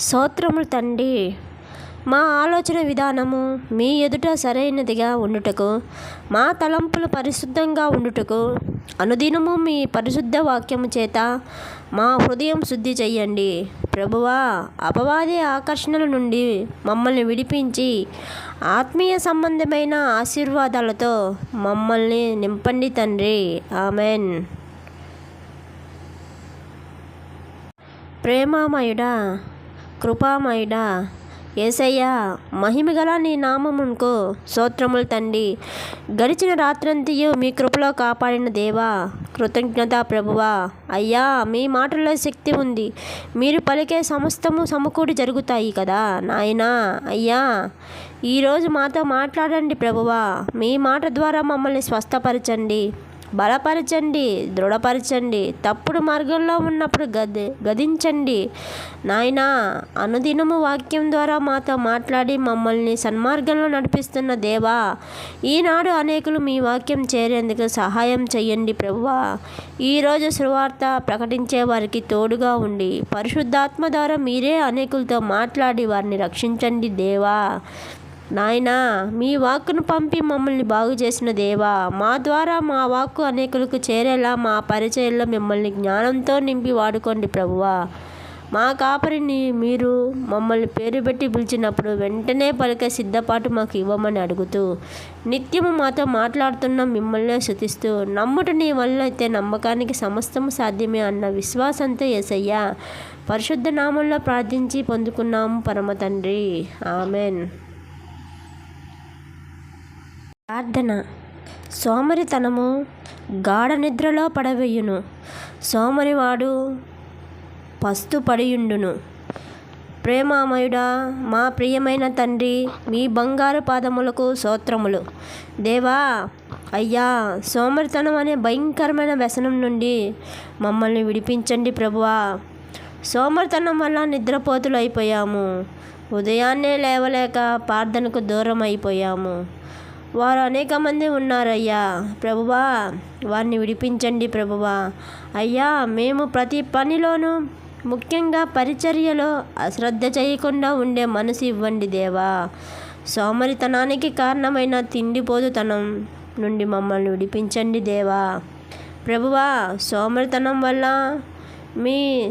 స్తోత్రములు తండ్రి మా ఆలోచన విధానము మీ ఎదుట సరైనదిగా ఉండుటకు మా తలంపులు పరిశుద్ధంగా ఉండుటకు అనుదినము మీ పరిశుద్ధ వాక్యము చేత మా హృదయం శుద్ధి చెయ్యండి ప్రభువా అపవాది ఆకర్షణల నుండి మమ్మల్ని విడిపించి ఆత్మీయ సంబంధమైన ఆశీర్వాదాలతో మమ్మల్ని నింపండి తండ్రి. ఆమెన్. ప్రేమామయుడా కృపామయుడా ఏసయ్యా మహిమగల నీ నామమునకు సూత్రములు తండ్రి. గడిచిన రాత్రంతియు మీ కృపలో కాపాడిన దేవా కృతజ్ఞత ప్రభువా. అయ్యా మీ మాటల్లో శక్తి ఉంది. మీరు పలికే సమస్తము సమకూడి జరుగుతాయి కదా నాయనా. అయ్యా ఈరోజు మాతో మాట్లాడండి ప్రభువా. మీ మాట ద్వారా మమ్మల్ని స్వస్థపరచండి. బలపరచండి దృఢపరచండి. తప్పుడు మార్గంలో ఉన్నప్పుడు గది గదించండి. నాయనా అనుదినము వాక్యం ద్వారా మాతో మాట్లాడి మమ్మల్ని సన్మార్గంలో నడిపిస్తున్న దేవా ఈనాడు అనేకులు మీ వాక్యం చేరేందుకు సహాయం చేయండి ప్రభువా. ఈరోజు సువార్త ప్రకటించే వారికి తోడుగా ఉండి పరిశుద్ధాత్మ ద్వారా మీరే అనేకులతో మాట్లాడి వారిని రక్షించండి దేవా. నాయనా మీ వాక్కును పంపి మమ్మల్ని బాగు చేసిన దేవా మా ద్వారా మా వాక్కు అనేకులకు చేరేలా మా పరిచయంలో మిమ్మల్ని జ్ఞానంతో నింపి వాడుకోండి ప్రభువా. మా కాపరిని మీరు మమ్మల్ని పేరు పెట్టి పిలిచినప్పుడు వెంటనే పలికే సిద్ధపాటు మాకు ఇవ్వమని అడుగుతూ నిత్యము మాతో మాట్లాడుతున్న మిమ్మల్నే శుతిస్తూ నమ్ముట నీ వల్ల అయితే నమ్మకానికి సమస్తము సాధ్యమే అన్న విశ్వాసంతో ఎసయ్యా పరిశుద్ధ నామంలో ప్రార్థించి పొందుకున్నాము పరమ తండ్రి ఆమెన్. ప్రార్థన. సోమరితనము గాఢ నిద్రలో పడవేయును. సోమరివాడు పస్తు పడియుండును. ప్రేమామయుడా మా ప్రియమైన తండ్రి మీ బంగారు పాదములకు సోత్రములు దేవా అయ్యా సోమరితనం అనే భయంకరమైన వ్యసనం నుండి మమ్మల్ని విడిపించండి ప్రభువా. సోమరితనం వల్ల నిద్రపోతులు అయిపోయాము ఉదయాన్నే లేవలేక ప్రార్థనకు దూరం అయిపోయాము వారు అనేక మంది ఉన్నారయ్యా. ప్రభువా వారిని విడిపించండి ప్రభువా. అయ్యా మేము ప్రతి పనిలోనూ ముఖ్యంగా పరిచర్యలో అశ్రద్ధ చేయకుండా ఉండే మనసు ఇవ్వండి దేవా. సోమరితనానికి కారణమైన తిండిపోతుతనం నుండి మమ్మల్ని విడిపించండి దేవా. ప్రభువా సోమరితనం వల్ల మీ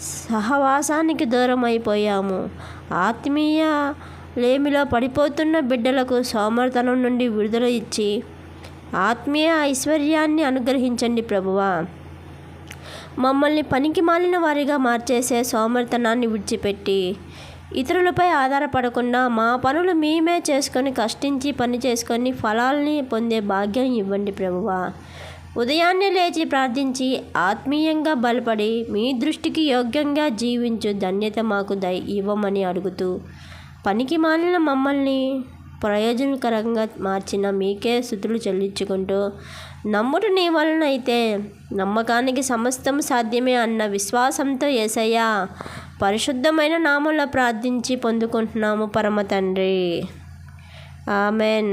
సహవాసానికి దూరం అయిపోయాము ఆత్మీయ లేమిలో పడిపోతున్న బిడ్డలకు సోమర్తనం నుండి విడుదల ఇచ్చి ఆత్మీయ ఐశ్వర్యాన్ని అనుగ్రహించండి ప్రభువా. మమ్మల్ని పనికి మాలిన వారిగా మార్చేసే సోమర్తనాన్ని విడిచిపెట్టి ఇతరులపై ఆధారపడకుండా మా పనులు మేమే చేసుకొని కష్టించి పని చేసుకొని ఫలాల్ని పొందే భాగ్యం ఇవ్వండి ప్రభువా. ఉదయాన్నే లేచి ప్రార్థించి ఆత్మీయంగా బలపడి మీ దృష్టికి యోగ్యంగా జీవించు ధన్యత మాకు దయ ఇవ్వమని అడుగుతూ పనికి మాలిన మమ్మల్ని ప్రయోజనకరంగా మార్చిన మీకే స్థుతులు చెల్లించుకుంటూ నమ్ముడు నీ వలన అయితే నమ్మకానికి సమస్తం సాధ్యమే అన్న విశ్వాసంతో ఏసయ్యా పరిశుద్ధమైన నామంలో ప్రార్థించి పొందుకుంటున్నాము పరమ తండ్రి. ఆమెన్.